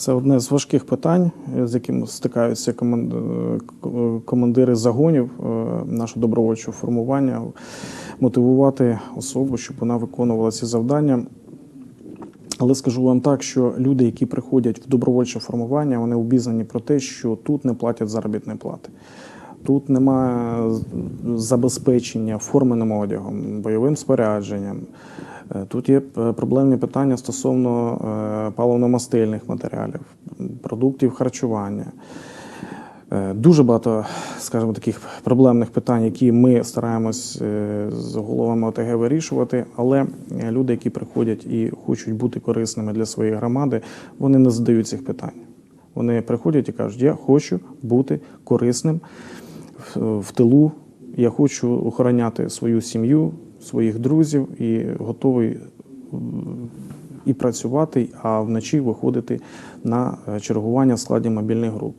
Це одне з важких питань, е, з яким стикаються е, к- командири загонів е, нашого добровольчого формування, мотивувати особу, щоб вона виконувала ці завдання. Але скажу вам так, що люди, які приходять в добровольче формування, вони обізнані про те, що тут не платять заробітні плати. Тут немає забезпечення форменим одягом, бойовим спорядженням. Е, Тут є е, проблемні питання стосовно е, паливно-мастильних матеріалів, продуктів харчування. Дуже багато, скажімо, таких проблемних питань, які ми стараємось з головами ОТГ вирішувати. Але люди, які приходять і хочуть бути корисними для своєї громади, вони не задають цих питань. Вони приходять і кажуть, я хочу бути корисним в тилу, я хочу охороняти свою сім'ю, своїх друзів і готовий і працювати, а вночі виходити на е, чергування в складі мобільних груп.